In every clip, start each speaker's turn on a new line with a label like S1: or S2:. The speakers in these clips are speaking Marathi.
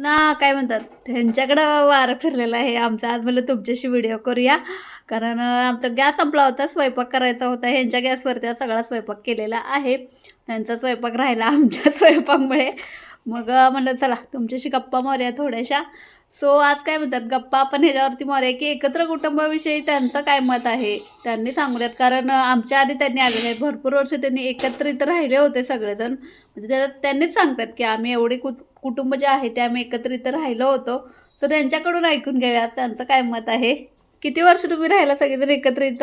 S1: ना काय म्हणतात ह्यांच्याकडं वारं फिरलेला आहे. आमचा आज म्हणलं तुमच्याशी व्हिडिओ करूया. कारण आमचा गॅस संपला होता स्वयंपाक करायचा होता. ह्यांच्या गॅसवरती सगळा स्वयंपाक केलेला आहे. त्यांचा स्वयंपाक राहिला आमच्या स्वयंपाकमुळे. मग म्हणलं चला तुमच्याशी गप्पा मारूया थोड्याशा. सो आज काय म्हणतात गप्पा आपण ह्याच्यावरती मारूया की एकत्र कुटुंबाविषयी त्यांचं काय मत आहे त्यांनी सांगूयात. कारण आमच्या आधी त्यांनी आलेले आहेत. भरपूर वर्ष त्यांनी एकत्रित राहिले होते सगळेजण. म्हणजे त्याला त्यांनीच सांगतात की आम्ही एवढे कुट कुटुंब जे आहे ते आम्ही एकत्रित राहिलो होतो. तर त्यांच्याकडून ऐकून घेऊया त्यांचं काय मत आहे. किती वर्ष तुम्ही राहिला सगळेजण एकत्रित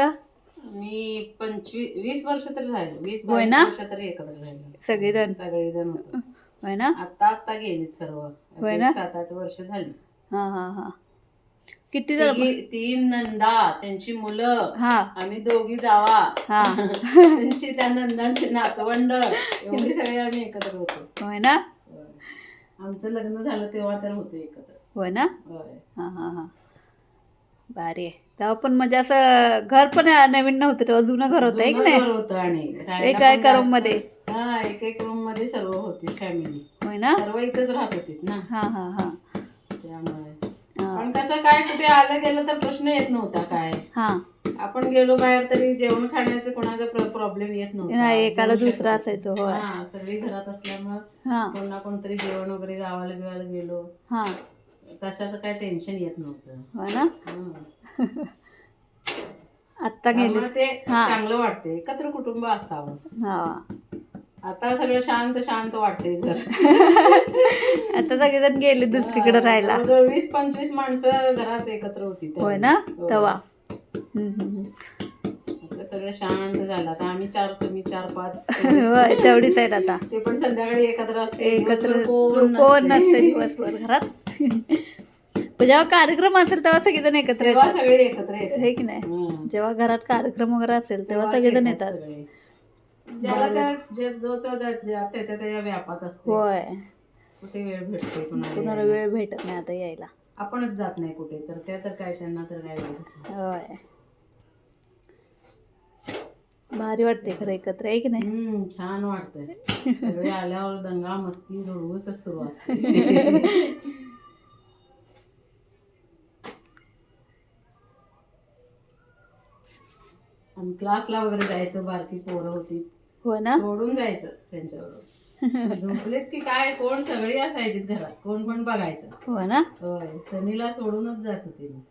S2: मी पंचवीस वीस वर्ष तरी राहिले. वीस
S1: होय ना?
S2: वर्ष तरी एकत्र राहिले.
S1: सगळेजण?
S2: सगळेजण होतो.
S1: होय ना?
S2: आता आता गेलीत सर्व.
S1: होय ना?
S2: सात आठ वर्ष झाली.
S1: हां हां हां. किती जण
S2: तिघी- तीन नंदा त्यांची मुलं
S1: हां.
S2: आम्ही दोघी जावा.
S1: हां.
S2: त्यांची त्या नंदांची नातवंड एवढी सगळे आम्ही एकत्र होतो.
S1: होय ना?
S2: होय. आमचं लग्न झालं तेव्हा तर होते एकत्र.
S1: होय ना?
S2: होय.
S1: हां हां हां. भारी आहे. तेव्हा पण म्हणजे असं घर पण नवीन नव्हतं तेव्हा जुनं घर होतं आहे की
S2: जुनं
S1: नाही?
S2: घर होतं आणि राहायला
S1: एका
S2: पण
S1: एका
S2: जास्त-
S1: रूममध्ये
S2: हा एक एक रूममध्ये सर्व होती फॅमिली
S1: होय ना?
S2: सर्व इथंच राहत होती ना?
S1: हां हां हां.
S2: त्यामुळे
S1: हां.
S2: पण कसं काय कुठे आलं गेलं तर प्रश्न येत नव्हता काय.
S1: हां.
S2: आपण गेलो बाहेर तरी जेवण खाण्याचं कोणाचा प्रॉब्लेम येत नव्हता.
S1: एकाला दुसरं असायचं
S2: हा सगळी घरात असल्यामुळं कोण ना कोणतरी जेवण वगैरे गावाला बिवाला गेलो.
S1: हां.
S2: कशाचं काय टेन्शन येत नव्हतं.
S1: ना?
S2: हं.
S1: आत्ता गेली.
S2: ते. चांगलं वाटते एकत्र कुटुंब असावं.
S1: हां.
S2: आता सगळं शांत शांत वाटते घर.
S1: आता सगळेजण गेले दुसरीकडे राहायला.
S2: वीस पंचवीस माणसं घरात एकत्र होती.
S1: होय ना?
S2: हो. आता सगळं शांत झालं. आता आम्ही चार तुम्ही चार पाच.
S1: तेवढीच आहेत आता.
S2: ते पण संध्याकाळी एकत्र असते.
S1: एकत्र
S2: कोण नसते.
S1: दिवसभर घरात. जेव्हा कार्यक्रम असेल तेव्हा सगळेजण एकत्र येतात.
S2: सगळे एकत्र येतात.
S1: हे की नाही. जेव्हा घरात कार्यक्रम वगैरे असेल तेव्हा सगळेजण येतात.
S2: सगळे. ज्याला त्या जे- जो तो ज्या- ज्या- त्याच्या त्या व्यापात असते.
S1: होय.
S2: कुठे वेळ भेटते
S1: कुणाला
S2: कुणाला
S1: वेळ भेटत नाही आता यायला.
S2: आपणच जात नाही कुठे तर त्या तर काय त्यांना तर काय वेळ.
S1: होय. भारी वाटते खरं एकत्र आहे की नाही?
S2: हम्म छान वाटतंय. सगळे आल्यावर दंगा मस्ती धुडगूसच सुरू असते. आम्ही क्लासला वगैरे जायचो बारकी पोरं होती.
S1: होय ना?
S2: सोडून जायचं त्यांच्याबरोबर झोपलेत की काय कोण सगळी असायची घरात. कोण पण बघायचं.
S1: होय ना?
S2: होय सनीला सोडूनच जात होते मी.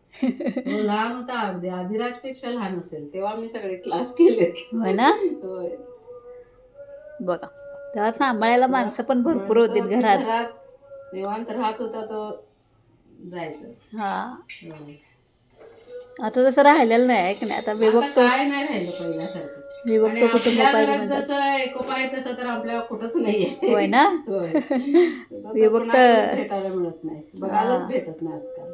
S2: तो लहान होता अगदी आदिराजपेक्षा लहान असेल तेव्हा मी सगळे क्लास केले
S1: होय ना?
S2: होय.
S1: बघा तेव्हा सांभाळायला माणसं पण भरपूर
S2: माणसं होती
S1: घरात
S2: निवांत राहत होता तो जायचं.
S1: हा.
S2: होय.
S1: आता तसं राहिलेलं नाही आहे की नाही आता
S2: आता
S1: विभक्त
S2: काय नाही राहिलं पहिल्यासारखं.
S1: कुटुंब
S2: आपल्या
S1: पाहिजे
S2: घरात
S1: म्हणतात
S2: जसं एकोपा आहे तसं तर आपल्या कुठंच नाहीये.
S1: होय ना?
S2: होय. तर कोणालाच भेटायला मिळत नाही. बघायलाच
S1: हा.
S2: भेटत नाही आजकाल.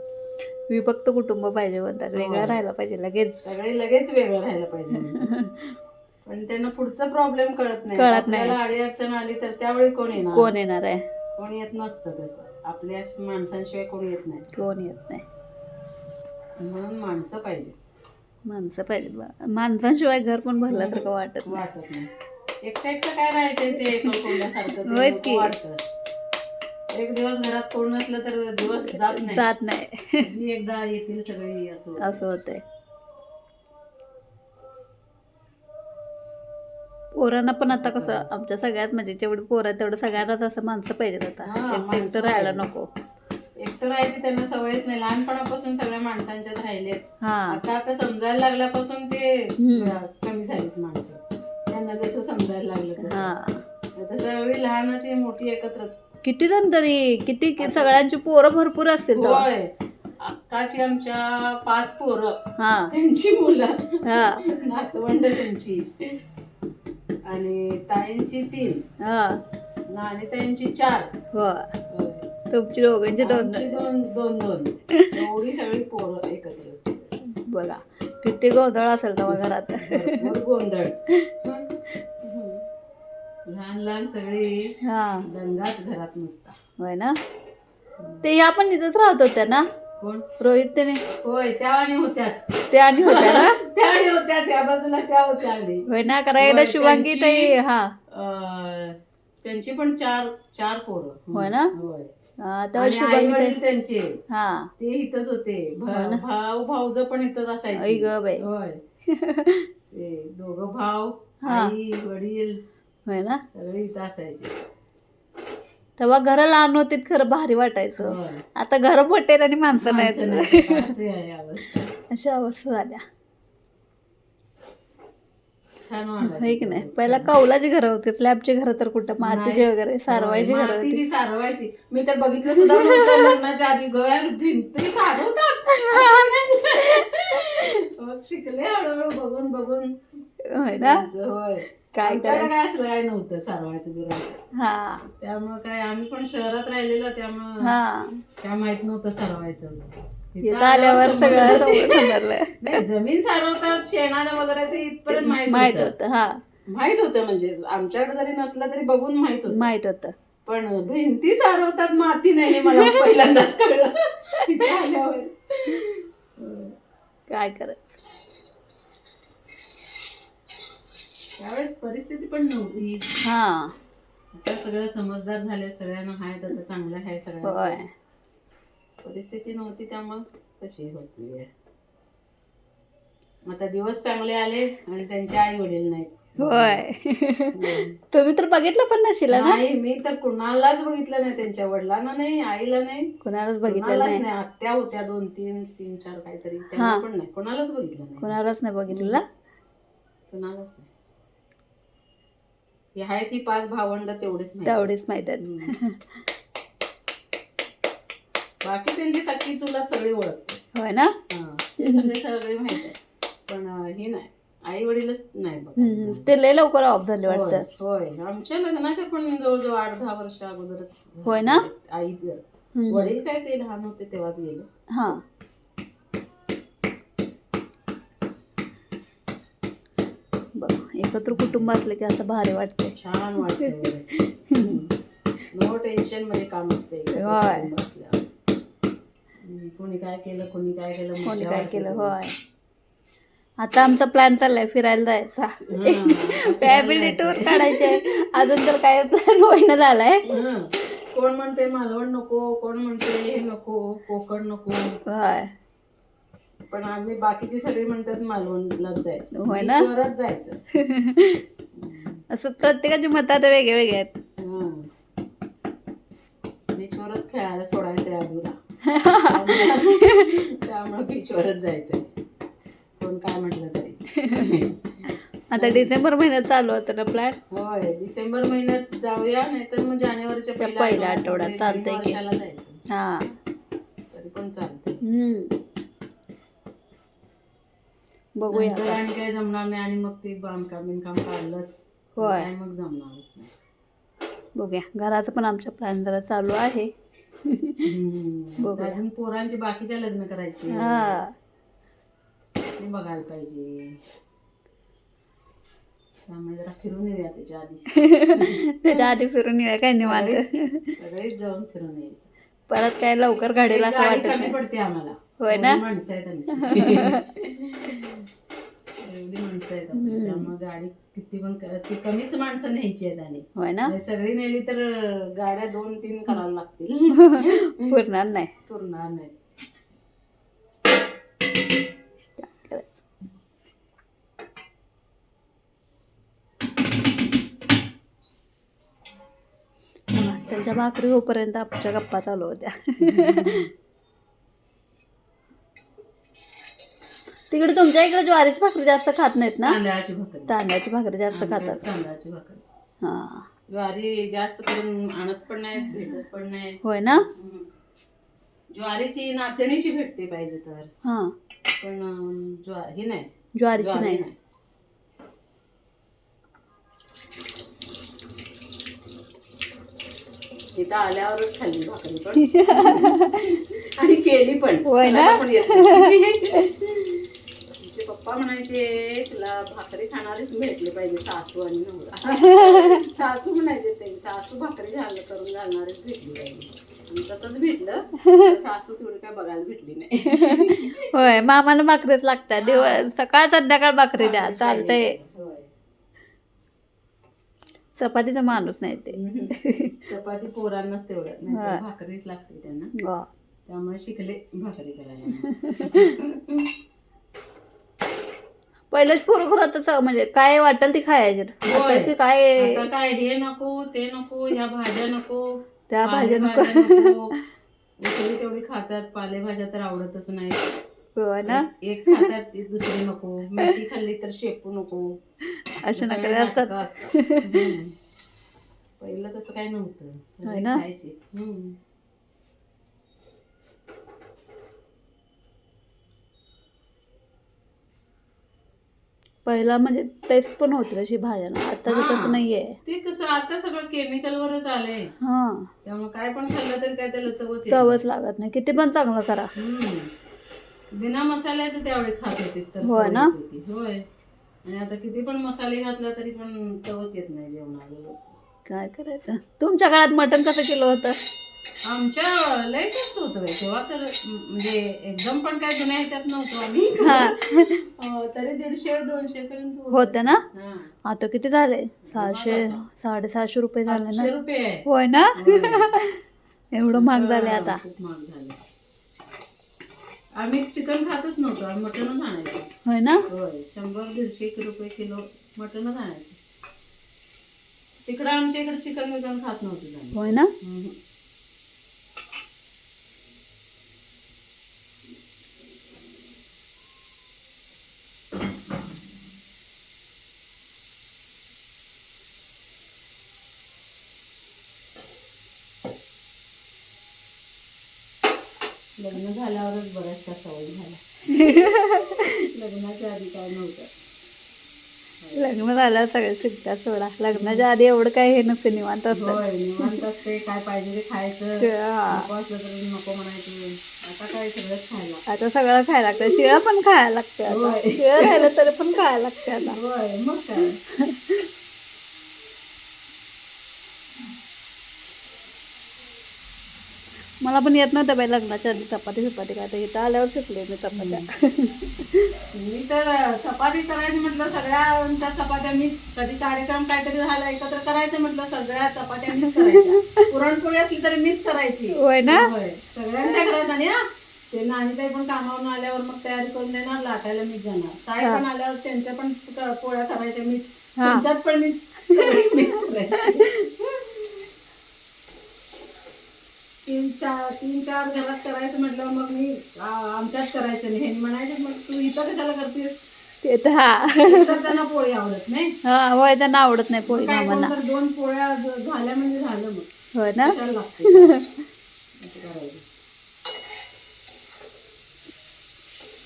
S1: विभक्त कुटुंब पाहिजे म्हणतात वेगळं
S2: होय.
S1: राहायला पाहिजे लगेच.
S2: सगळे लगेच वेगळं राहायला पाहिजे. पण त्यांना पुढचा प्रॉब्लेम कळत नाही.
S1: कळत नाही.
S2: आपल्याला अडी अडचण आली तर त्यावेळी कोण येणार?
S1: कोण येणार आहे?
S2: कोण येत नसतं तसं. आपल्या माणसांशिवाय कोण येत नाही.
S1: कोण येत नाही?
S2: म्हणून माणसं पाहिजे
S1: माणसं पाहिजे माणसांशिवाय घर पण भरल्यासारखं वाटत नाही.
S2: वाटत नाही. एकटं एकटं काय राहायचंय ते एकलकोंड्यासारखं ते
S1: होयच
S2: नको
S1: की.
S2: वाटतं एक दिवस घरात कोण नसलं तर दिवस जात नाही.
S1: जात नाही.
S2: मी एकदा येतील सगळे असं होतं.
S1: असं होतंय. पोरांना पण आता कसं आमच्या सगळ्यात म्हणजे जेवढी पोरं आहेत तेवढं सगळ्यांनाच असं माणसं पाहिजे आता.
S2: हा,
S1: एकटं एकटं
S2: माणसं
S1: राहायला. नको.
S2: एकटं राहायची त्यांना सवयच नाही. लहानपणापासून सगळ्या माणसांच्यात राहिलेत.
S1: हा.
S2: आता आता समजायला लागल्यापासून ते
S1: हम्म.
S2: अं, कमी झालीत माणसं. त्यांना जसं समजायला लागलं तसं.
S1: हा.
S2: आता सगळी लहानाची मोठी एकत्रच.
S1: किती जण तरी? किती कि- सगळ्यांची पोरं भरपूर असतील तेव्हा.
S2: होय. अक्काची आमच्या पाच पोरं.
S1: हा.
S2: त्यांची मुलं.
S1: हा.
S2: नातवंड त्यांची. आणि ताईंची तीन.
S1: हा.
S2: आणि ताईंची चार.
S1: हो. तुमची दोघांची दोन
S2: आमची दोन. दोन दोन एवढी सगळी पोरं एकत्र
S1: बघा किती गोंधळ असेल तेव्हा घरात.
S2: भरपूर गोंधळ. लहान लहान सगळी
S1: हा.
S2: दंगाच घरात नुसता.
S1: होय ना? ते या पण इथंच राहत होत्या ना?
S2: कोण?
S1: रोहित त्याने.
S2: होय त्या आणि होत्याच.
S1: ते आणि होत्या ना?
S2: त्या आणि होत्याच या बाजूला त्या होत्या आणि.
S1: होय ना? कारण एकदा
S2: होय,
S1: शिवांगी
S2: त्यांची-
S1: ताई हा.
S2: अं, त्यांची पण चार चार पोरं.
S1: होय ना?
S2: होय.
S1: शुभम इथे
S2: त्यांचे.
S1: हा.
S2: ते इथंच होते.
S1: हो?
S2: भाऊ भाऊज पण इथंच असायचे.
S1: ग बाई.
S2: होय. ते दोघं भाव
S1: हा.
S2: आई वडील
S1: होय ना.
S2: सगळे इथं असायचे.
S1: तेव्हा घर लहान होती खरं भारी वाटायचं. आता घर पटेल आणि माणसं नाही
S2: अशा अवस्था
S1: झाल्या.
S2: छान वाटायचं
S1: की नाही. पहिला कौलाची घरं होती स्लॅबची घरं तर कुठं? मातीची
S2: नाहीच.
S1: वगैरे सारवायची घरं होती.
S2: मातीची सारवायची. मी तर बघितलं सुद्धा नव्हतं लग्नाच्या आधी. घर भिंती सारवतात. मग शिकले हळूहळू बघून बघून.
S1: होय ना?
S2: त्यांचं, होय.
S1: काय
S2: आमच्याकडे काय असलं काय नव्हतं सारवायचं बिरवायचं.
S1: हा.
S2: त्यामुळं काय आम्ही पण शहरात राहिलेलो त्यामुळं
S1: हा.
S2: काय माहीत नव्हतं सारवायचं. इथं
S1: इथं आल्यावर सगळं
S2: समजलं.
S1: समजलं.
S2: नाही जमीन सारवतात शेणानं वगैरे ते इथपर्यंत
S1: माहीत
S2: माहीत होतं
S1: होतं हा.
S2: माहीत होतं म्हणजे आमच्याकडे जरी नसलं तरी बघून माहीत होतं.
S1: माहीत होतं.
S2: पण भिंती सारवतात माती नाही हे मला पहिल्यांदाच कळलं. इथं आल्यावर.
S1: काय करायचं
S2: त्यावेळेस परिस्थिती पण नव्हती.
S1: हा.
S2: आता सगळं समजदार झाले सगळ्यांना हाय आता चांगलं आहे
S1: होय.
S2: सगळ्यांना परिस्थिती नव्हती त्यामुळं तशी होती वेळ. आता दिवस चांगले आले आणि त्यांचे आई वडील नाहीत.
S1: होय. तुम्ही तर बघितलं पण नशील ना?
S2: नाही मी तर कुणालाच बघितलं नाही त्यांच्या वडिलांना नाही आईला नाही.
S1: कुणालाच बघितलेलं
S2: कुणालाच
S1: नाही.
S2: नाही आत्या होत्या दोन तीन तीन चार काहीतरी.
S1: हा.
S2: त्यांना पण नाही कोणालाच बघितलं नाही.
S1: कुणालाच नाही बघितलेलं?
S2: कुणालाच नाही. ही आहेत ही पाच भावंड तेवढीच माहिती.
S1: तेवढीच माहीत आहेत.
S2: बाकी त्यांची सख्खी चुलात सगळी ओळखते
S1: होय ना
S2: हा. ते सगळे सगळे माहीत आहे पण अं, हे नाही आई वडीलच नाही बघ
S1: हम्म. ते लय लवकर ऑफ झाले वाटतं
S2: होय आमच्या लग्नाच्या पण जवळजवळ आठ दहा वर्ष अगोदरच
S1: होय ना?
S2: आई
S1: हम्म.
S2: वडील काय ते लहान होते तेव्हाच गेले
S1: हा बघ एकत्र कुटुंब असलं की असं भारी वाटते
S2: छान वाटतं नो टेन्शनमध्ये काम असते
S1: होय.
S2: कोणी काय केलं कोणी काय केलं
S1: कोणी काय केलं. होय. आता आमचा प्लॅन चाललाय फिरायला जायचा. फॅमिली टूर काढायची अजून तर काय प्लॅन होईना झालाय.
S2: कोण म्हणते मालवण नको कोण म्हणते हे नको कोकण नको.
S1: होय.
S2: पण आम्ही बाकीची सगळी म्हणतात मालवणलाच जायचं.
S1: होय ना?
S2: बीचवरच जायचं.
S1: असं प्रत्येकाची मतं वेगळे वेगळे आहेत.
S2: बीचवरच खेळायला सोडायचंय आधूला. त्यामुळे बीचवरच जायचंय. कोण काय म्हटलं तरी.
S1: आता डिसेंबर महिन्यात चालू होतं ना प्लॅन
S2: होय डिसेंबर महिन्यात जाऊया नाहीतर मग जानेवारीच्या
S1: त्या पहिल्या आठवड्यात चालतंय की.
S2: वर्षाला जायचं.
S1: हा.
S2: तरी पण चालतंय.
S1: हम्म. बघूया
S2: नंतर
S1: आता.
S2: आणि काय जमणार नाही आणि मग ते बांधकाम बिनकाम काढलंच.
S1: होय.
S2: मग जमणारच नाही.
S1: बघूया. घराचं पण आमच्या प्लॅन जरा चालू आहे.
S2: हम्म.
S1: बघूया.
S2: अजून पोरांची बाकीच्या लग्न करायची.
S1: हा.
S2: ते बघायला पाहिजे. त्यामुळे जरा फिरून येऊया त्याच्या आधी
S1: त्याच्या आधी फिरून येऊया काय निवांत?
S2: सगळेच जाऊन फिरून यायचं.
S1: परत काय लवकर घडेल असं
S2: गाडी
S1: वाटत
S2: कमी
S1: नाही.
S2: पडते आम्हाला.
S1: होय ना?
S2: माणसं आहेत आमची. एवढी माणसं आहेत.
S1: हम्म.
S2: त्यामुळे गाडी किती पण क- ती कमीच माणसं न्यायची आहेत आणि
S1: होय ना
S2: नाही सगळी नेली तर गाड्या दोन तीन करायला लागतील
S1: पुरणार नाही
S2: पुरणार नाही
S1: काय करायचं. बघा, त्यांच्या भाकरी होईपर्यंत आमच्या गप्पा चालू होत्या तिकडे तुमच्या इकडे ज्वारीची भाकरी जास्त खात नाहीत ना?
S2: तांदळाची भाकरी.
S1: तांदळाची भाकरी जास्त
S2: आमच्याकडे
S1: खातात.
S2: तांदळाची भाकरी.
S1: हा.
S2: ज्वारी जास्त करून आणत पण नाही भेटत पण नाही.
S1: होय ना?
S2: हम्म. ज्वारीची नाचणीची भेटते पाहिजे तर.
S1: हा.
S2: पण अं, ज्वा ही नाही.
S1: ज्वारीची
S2: ज्वारी
S1: नाही.
S2: नाही. इथं आल्यावरच खाल्ली भाकरी पण. आणि केली पण.
S1: होय ना?
S2: करायला पण येत नाही. पप्पा म्हणायचे तुला भाकरी खाणारीच भेटली पाहिजे सासू आणि नवरा. सासू म्हणायचे ते सासू भाकरी घाल करून घालणारीच भेटली पाहिजे. तसंच भेटलं. सासू तेवढी काय बघायला भेटली नाही.
S1: होय मामाला भाकरीच लागतात दिवस सकाळ संध्याकाळ भाकरी द्या चालतंय. चपातीचा माणूस नाही ते.
S2: चपाती पोरांनाच तेवढं नाही. भाकरीच लागते त्यांना. त्यामुळे शिकले भाकरी करायला.
S1: पहिलेच पोरं घरातच म्हणजे काय वाटेल ती खायची.
S2: होय.
S1: काय
S2: आता काय हे नको ते नको ह्या भाज्या नको
S1: त्या भाज्या नको.
S2: नको. उसळी तेवढी खातात पालेभाज्या तर आवडतच नाही
S1: ना?
S2: एक खातात ती दुसरी नको. मेथी खाल्ली तर शेपू नको.
S1: असे
S2: सगळे
S1: नखरे असतात.
S2: नाटकं असतात. हम्म. पहिलं तसं काय नव्हतं. सगळे
S1: होय ना?
S2: खायचे. हम्म.
S1: पहिला म्हणजे टेस्ट पण होती अशी भाज्यांना आता. तसं नाहीये
S2: ते कसं आता सगळं केमिकल वरच आलंय
S1: हा
S2: त्यामुळे काय पण खाल्लं तरी काय त्याला चवच येत
S1: चवच लागत नाही किती पण चांगलं करा.
S2: हम्म. बिना मसाल्याचं त्यावेळी खात होते तर
S1: होय
S2: चव
S1: ना?
S2: येत होती. होय आणि आता किती पण मसाले घातला तरी पण चवच येत नाही जेवणाला
S1: काय करायचं तुमच्या काळात मटण कसं किलो होतं
S2: आमच्या लय स्वस्त होतं बाई. तेव्हा तर म्हणजे एकदम पण काय जुन्या ह्याच्यात नव्हतो आम्ही.
S1: हा.
S2: अं, तरी दीडशे दोनशे पर्यंत होतं.
S1: होते ना?
S2: हा.
S1: आता किती झाले? सहाशे साडेसहाशे रुपये झाले
S2: सातशे
S1: ना
S2: रुपये आहे.
S1: होय ना?
S2: होय.
S1: एवढं महाग झाले आता.
S2: खूप महाग झाले. आम्ही चिकन खातच नव्हतो. आम्ही मटनच आणायचो.
S1: होय ना?
S2: होय. शंभर दीडशे रुपये किलो मटनच आणायचं. तिकडं आमच्या इकडे चिकन विकन खात नव्हतं.
S1: होय ना?
S2: लग्न झाल्यावरच बऱ्याचशा सवय झाल्या. लग्नाच्या आधी काय नव्हतं.
S1: लग्न झालं सगळं शिकतात सोडा. लग्नाच्या आधी एवढं काय हे नसतं निवांत असतं.
S2: होय निवांत असते काय पाहिजे ते खायचं. नको असलं तर नको म्हणायचं. आता काय सगळंच खायला.
S1: आता सगळं खायला लागतं. शिळं पण खायला लागतं. शिळं खायला तरी पण खायला लागतं आता.
S2: होय मग काय?
S1: मला पण येत नव्हतं बाई लग्नाच्या आधी चपाती चपाती काय तर इथं आल्यावर शिकले मी चपात्या.
S2: मी तर चपाती करायची म्हटलं सगळ्यांच्या चपात्या मीच. कधी कार्यक्रम काहीतरी झाला एकत्र करायचं म्हटलं सगळ्या चपात्या मीच करायच्या. पुरणपोळी असली तरी मीच करायची.
S1: होय ना?
S2: सगळ्यांच्या घरात आणि हा ते नानी काही पण कामावरून आल्यावर मग तयारी करून देणार लाटायला मीच जाणार. ताई पण आल्यावर त्यांच्या पण पोळ्या करायच्या मीच. तुमच्यात पण मीच मीच करायची. तीन चार तीन चार घरात करायचं म्हटलं मग मी आ- आमच्यात करायचं नाही. हे म्हणायचे मग तू इथं कशाला करतेस?
S1: ते तर हा.
S2: तर त्यांना पोळी आवडत नाही.
S1: हा होय त्यांना आवडत नाही पोळी
S2: काय
S1: मामांना
S2: कोण तर दोन पोळ्या ज- झाल्या म्हणजे झालं मग.
S1: होय ना?
S2: कशाला लागते असं करायचं.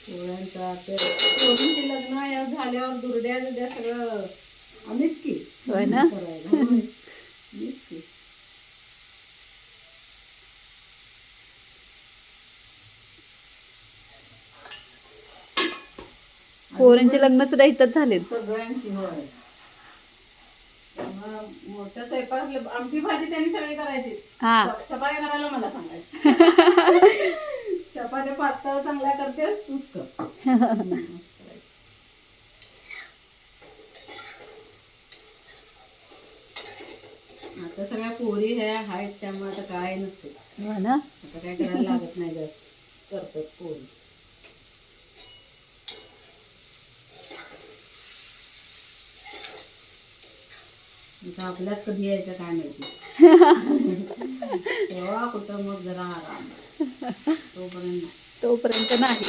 S2: पोळ्यांचा ते पोरींचे लग्न या झाल्यावर दुर्ड्या दुर्ड्या सगळं आम्हीच की.
S1: होय ना?
S2: करायला. होय. मीच की.
S1: पोरांचे लग्न सुद्धा इथंच झाले
S2: सगळ्यांची होय. त्यामुळं मोठ्या स्वयंपाक आमची भाजी त्यांनी सगळी करायची.
S1: हा.
S2: चपात्या करायला मला सांगायची. चपात्या पातळ चांगल्या करतेस तूच कर. हम्म. आता सगळ्या पोरी ह्या आहेत त्यामुळे आता काय नसते
S1: हो ना.
S2: आता काय करायला लागत नाही जास्त. करतात पोरी. आता आपल्यात कधी यायचं काय माहिती? तेव्हा कुठं मग जरा आराम. तोपर्यंत
S1: तोपर्यंत नाही.